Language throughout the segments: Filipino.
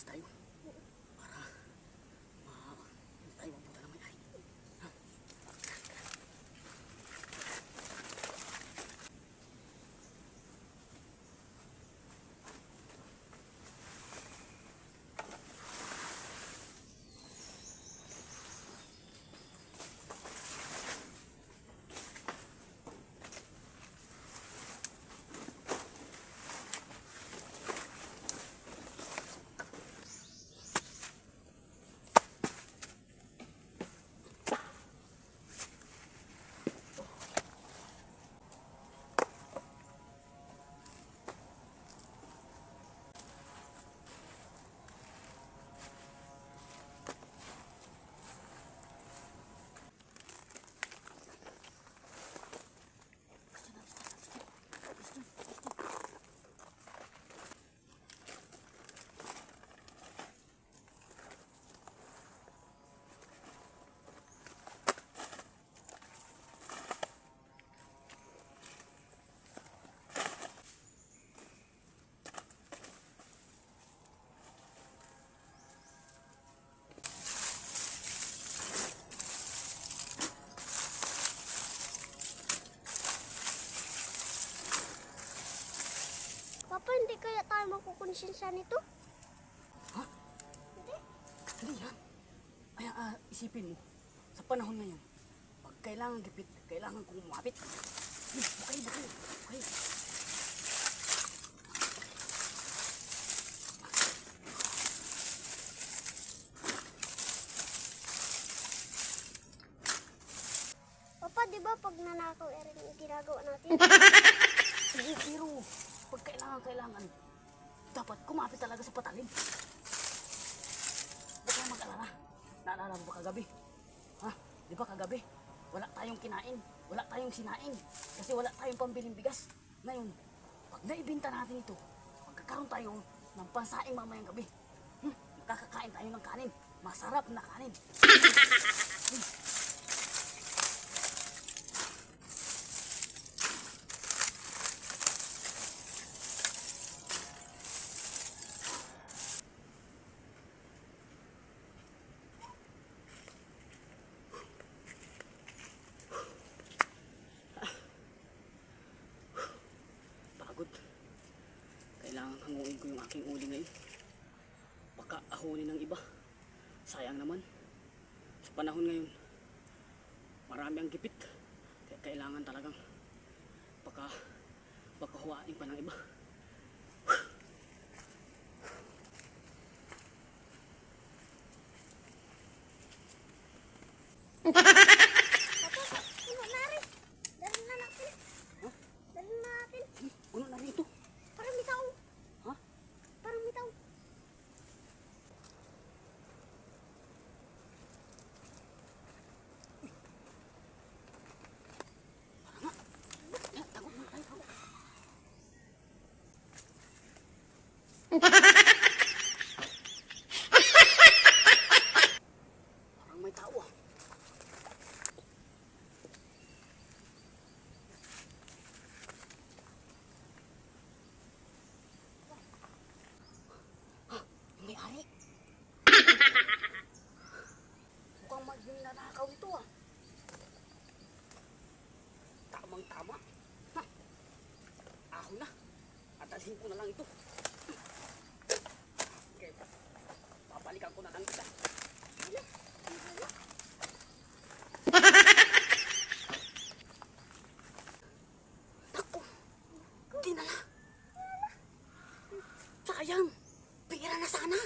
alis tayo. Tayo makukonsensya nito? Ha? Hindi. Hindi yan. Ay, ah, isipin mo, sa panahon ngayon, pag kailangan gipit, kailangan kong umapit. Bukay, bukay, bukay. Papa, di ba pag nanakaw, eh, rin yung ginagawa natin? Sige, pero pag kailangan, kailangan, dapat kumapit talaga sa patalim. Huwag kang mag-alala. Naalala mo ba kagabi? Ha? Di ba kagabi? Wala tayong kinain. Wala tayong sinain. Kasi wala tayong pambiling bigas. Ngayon, pag naibinta natin ito, magkakaroon tayo ng pansaing mamayang gabi. Hmm? Makakakain tayo ng kanin. Masarap na kanin. Pagod. Kailangan hanguin ko yung aking uli ngayon. Baka ahuli ng iba. Sayang naman. Sa panahon ngayon, marami ang gipit. Kaya kailangan talagang baka baka huwain pa ng iba. Papa, puno na rin. Dalhin na natin. Ha? Dalhin na natin. Hmm, Puno na rito. Parang may tao. Ha? Parang may tao. Eh, tago muna tayo, tago. Parang may tao ah. Ah, May ari. Mukhang may nanakaw ito ah. Tamang tama. Ha? Ako na. Atalhin ko na lang ito. Okay. Babalikan ko na lang ito. Naku! Dinala! Sayang! Pira na sana!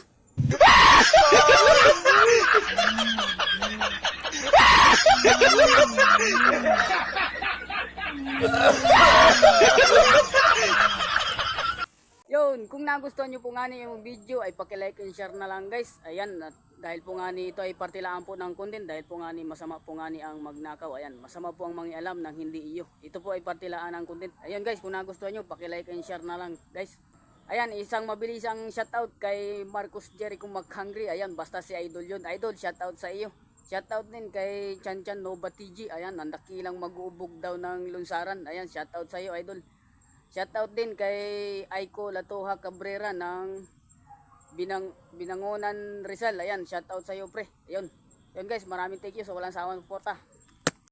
Yun, kung nagustuhan nyo po nga ni yung video ay paki-like and share na lang guys. Ayan, at dahil po nga ni ito ay partilaan po ng content dahil po nga ni masama po nga ni ang magnakaw. Ayan, masama po ang mangialam ng hindi iyo. Ito po ay partilaan ng content. Ayan guys, kung nagustuhan nyo, paki-like and share na lang guys. Ayan, isang mabilisang shoutout kay Marcos Jericho McHungry. Ayan, basta si Idol yun. Idol, shoutout sa iyo. Shoutout din kay Chan Chan Nova TG. Ayan, ang dakilang mag-uubog daw ng lunsaran. Ayan, shoutout sa iyo, Idol. Shoutout din kay Aiko Latoha Cabrera ng Binang, Binangonan Rizal. Ayan, shout out sa iyo pre. Ayun. Yun guys, maraming thank you sa walang sawang suporta.